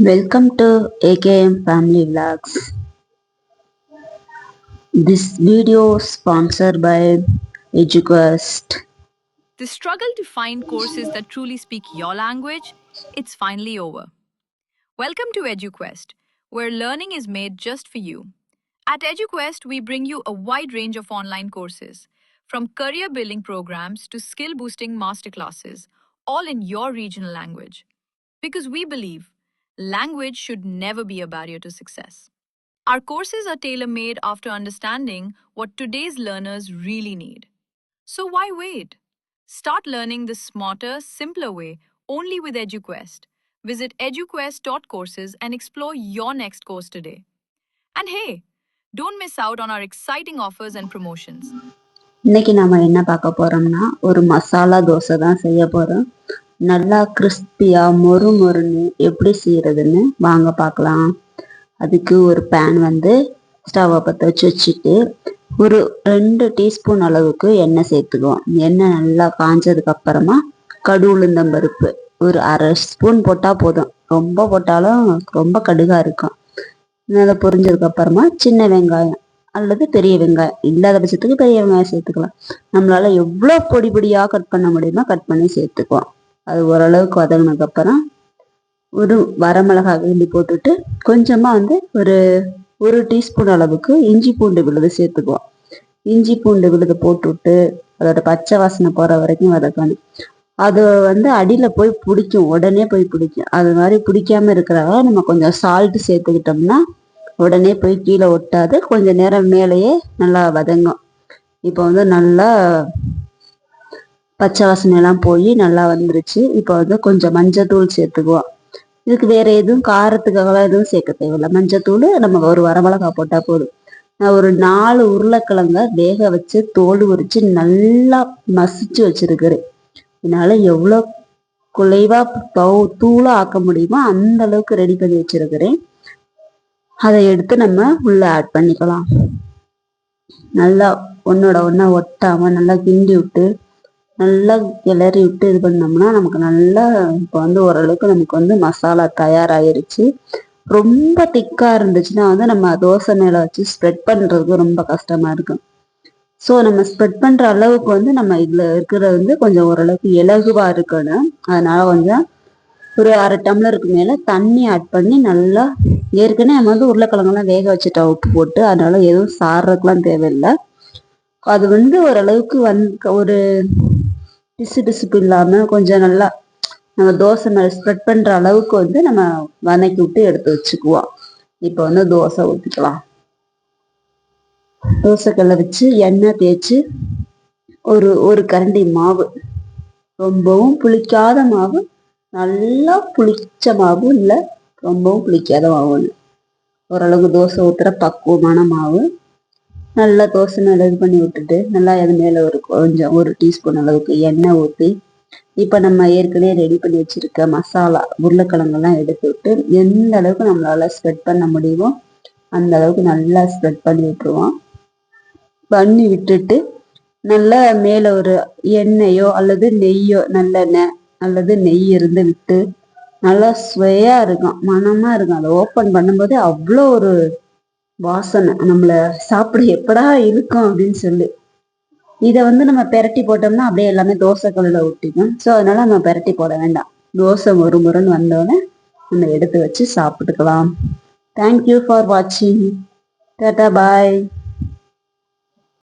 Welcome to AKM Family Vlogs. This video sponsored by EduQuest. The struggle to find courses that truly speak your language, it's finally over. Welcome to EduQuest, where learning is made just for you. At EduQuest, we bring you a wide range of online courses, from career building programs to skill boosting masterclasses, all in your regional language. Because we believe language should never be a barrier to success. Our courses are tailor made after understanding what today's learners really need. So why wait? Start learning the smarter, simpler way only with EduQuest. Visit eduquest.courses and explore your next course today. And hey, don't miss out on our exciting offers and promotions. இன்னைக்கு நாம என்ன பார்க்க போறோம்னா ஒரு மசாலா தோசை தான் செய்ய போறோம் நல்லா கிறிஸ்பியாக மொறு மொறுன்னு எப்படி செய்கிறதுன்னு வாங்க பார்க்கலாம். அதுக்கு ஒரு பேன் வந்து ஸ்டவ்வை பற்ற வச்சு வச்சுட்டு ஒரு ரெண்டு டீஸ்பூன் அளவுக்கு எண்ணெய் சேர்த்துக்குவோம். எண்ணெய் நல்லா காஞ்சதுக்கு அப்புறமா கடு உளுந்தம் பருப்பு ஒரு அரை ஸ்பூன் போட்டால் போதும். ரொம்ப போட்டாலும் ரொம்ப கடுகாக இருக்கும். நல்லா பொரிஞ்சதுக்கு அப்புறமா சின்ன வெங்காயம் அல்லது பெரிய வெங்காயம். இல்லாத பட்சத்துக்கு பெரிய வெங்காயம் சேர்த்துக்கலாம். நம்மளால எவ்வளோ பொடி பொடியாக கட் பண்ண முடியுமோ கட் பண்ணி சேர்த்துக்குவோம். அது ஓரளவுக்கு வதங்கினதுக்கப்புறம் ஒரு வரமிளகாய் வேண்டி போட்டுட்டு கொஞ்சமாக வந்து ஒரு ஒரு டீஸ்பூன் அளவுக்கு இஞ்சி பூண்டு விழுது சேர்த்துக்குவோம். இஞ்சி பூண்டு விழுது போட்டுவிட்டு அதோட பச்சை வாசனை போகிற வரைக்கும் வதக்கணும். அது வந்து அடியில் போய் பிடிக்கும் உடனே போய் பிடிக்கும். அது மாதிரி பிடிக்காம இருக்கிறதாக நம்ம கொஞ்சம் சால்ட்டு சேர்த்துக்கிட்டோம்னா உடனே போய் கீழே ஒட்டாது. கொஞ்சம் நேரம் மேலேயே நல்லா வதங்கும். இப்போ வந்து நல்லா பச்சை வாசனையெல்லாம் போய் நல்லா வந்துருச்சு. இப்போ வந்து கொஞ்சம் மஞ்சத்தூள் சேர்த்துக்குவோம். இதுக்கு வேற எதுவும் காரத்துக்காகலாம் எதுவும் சேர்க்க தேவையில்லை. மஞ்சத்தூள் நம்ம ஒரு வரமிளகா போட்டால் போதும். நான் ஒரு நாலு உருளைக்கிழங்க வேக வச்சு தோல் உரிச்சு நல்லா மசிச்சு வச்சிருக்கிறேன். என்னால் எவ்வளோ குலைவா தூ தூளா ஆக்க முடியுமோ அந்த அளவுக்கு ரெடி பண்ணி வச்சிருக்கிறேன். அதை எடுத்து நம்ம உள்ள ஆட் பண்ணிக்கலாம். நல்லா ஒன்னோட ஒன்றா ஒட்டாம நல்லா கிண்டி விட்டு நல்லா கிளறி விட்டு இது பண்ணோம்னா நமக்கு நல்லா இப்போ வந்து ஓரளவுக்கு நமக்கு வந்து மசாலா தயாராகிருச்சு ரொம்ப திக்காக இருந்துச்சுன்னா வந்து நம்ம தோசை மேலே வச்சு ஸ்ப்ரெட் பண்ணுறதுக்கு ரொம்ப கஷ்டமாக இருக்கும். ஸோ நம்ம ஸ்ப்ரெட் பண்ணுற அளவுக்கு வந்து நம்ம இதில் இருக்கிறது வந்து கொஞ்சம் ஓரளவுக்கு இலகுவாக இருக்கணும். அதனால் கொஞ்சம் ஒரு அரை டம்ளருக்கு மேலே தண்ணி ஆட் பண்ணி நல்லா ஏற்கனவே நம்ம வந்து உருளைக்கிழங்கெல்லாம் வேக வச்சுட்டோம் உப்பு போட்டு. அதனால எதுவும் சாறுறதுக்குலாம் தேவையில்லை. அது வந்து ஓரளவுக்கு வந் ஒரு பிசு பிசுப்பு இல்லாமல் கொஞ்சம் நல்லா நம்ம தோசை மேலே ஸ்ப்ரெட் பண்ணுற அளவுக்கு வந்து நம்ம வதக்கி விட்டு எடுத்து வச்சுக்குவோம். இப்போ வந்து தோசை ஊற்றிக்கலாம் தோசைக்கல்லை வச்சு எண்ணெய் தேய்ச்சி ஒரு ஒரு கரண்டி மாவு. ரொம்பவும் புளிக்காத மாவு நல்லா புளிச்ச மாவும் இல்லை ரொம்பவும் புளிக்காத மாவும் இல்லை ஓரளவுக்கு தோசை ஊற்றுற பக்குவமான மாவு. நல்லா தோசை நல்லா இது பண்ணி விட்டுட்டு நல்லா அது மேலே ஒரு கொஞ்சம் ஒரு டீஸ்பூன் அளவுக்கு எண்ணெய் ஊற்றி இப்போ நம்ம ஏற்கனவே ரெடி பண்ணி வச்சுருக்க மசாலா உருளைக்கிழங்கெல்லாம் எடுத்து விட்டு எந்த அளவுக்கு நம்மளால் ஸ்ப்ரெட் பண்ண முடியுமோ அந்த அளவுக்கு நல்லா ஸ்ப்ரெட் பண்ணி விட்டுருவோம். பண்ணி விட்டுட்டு நல்லா மேலே ஒரு எண்ணெயோ அல்லது நெய்யோ நல்லெண்ணெய் அல்லது நெய் இருந்து விட்டு நல்லா சுவையாக இருக்கும் மனமாக இருக்கும். அதை ஓப்பன் பண்ணும்போது அவ்வளோ ஒரு வாசனை நம்மளை சாப்பிட எப்படா இருக்கும் அப்படின்னு சொல்லி. இதை வந்து நம்ம பெரட்டி போட்டோம்னா அப்படியே எல்லாமே தோசை கல்லில் ஊட்டிக்கும் ஸோ அதனால நம்ம பெரட்டி போட வேண்டாம். தோசை ஒரு முறைன்னு வந்தோடனே நம்ம எடுத்து வச்சு சாப்பிட்டுக்கலாம். தேங்க்யூ ஃபார் வாட்சிங் டாட்டா பாய்